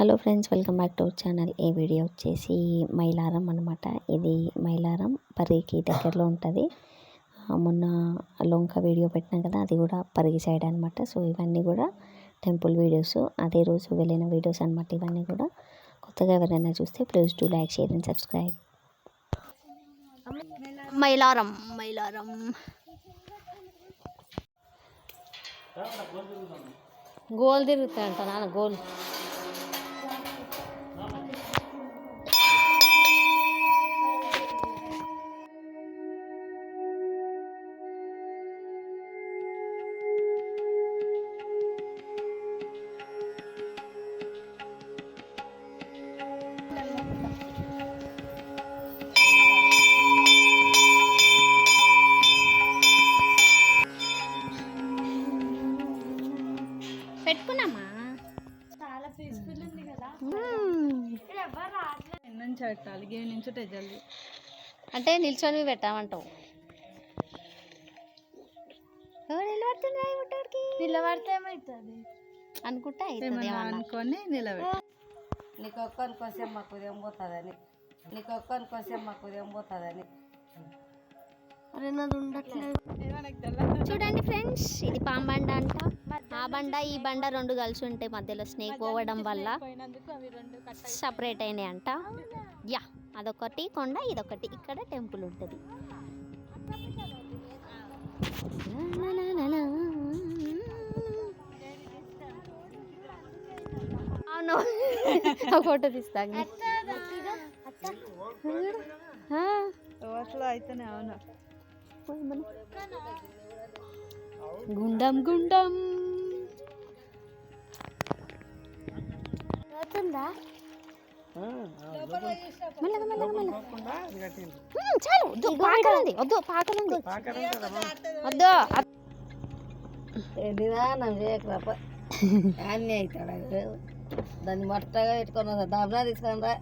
Hello friends welcome back to our channel. ఈ video వచ్చేసి మైలారం అనమాట ఇది మైలారం పరిగి దగ్గరలో ఉంటుంది. మొన్న లొంక వీడియో పెట్టినాం కదా అది కూడా పరిగి సైడ్ అనమాట సో ఇవన్నీ కూడా టెంపుల్ వీడియోస్. అదే రోజు వెళ్ళిన వీడియోస్ అనమాట ఇవన్నీ కూడా. కొత్తగా ఎవరైనా చూస్తే please do like share and subscribe Mailaram Mailaram. Goal తిరుగుతాయంట నాన్న గోల్. పెట్టుకున్నామా? చాలా పీస్ఫుల్ ఉంది కదా. నుంచి పెట్టాలి? గేమ్ నుంచి జల్దీ అంటే నిల్చొని పెట్టామంటావు? నిలబడితే ఏమవుతుంది అనుకుంటా. అనుకొని నిలబెట్టి. నీకు ఒక్కని కోసం మాకు ఉదయం పోతుందని. నీకు ఒక్కని కోసం మాకు ఉదయం పోతుందని. అరే నాది ఉండట్లేదు. చూడండి ఫ్రెండ్స్ ఇది పాంబండ అంట. ఆ బండ ఈ బండ రెండు కలిసి ఉంటాయి మధ్యలో స్నేక్ పోవడం వల్ల సపరేట్ అయినాయి అంట. యా అదొకటి కొండ ఇదొకటి. ఇక్కడ టెంపుల్ ఉంటుంది. అవును. ఫోటో తీస్తాను అయితేనే అవును. గుండం గుండం. చాలు. వద్దు పాకలుంది వద్దు పాకలుంది వద్దు అన్నీ అవుతాడు? దాన్ని మట్టగా పెట్టుకొని దాబనా తీసుకొని రా.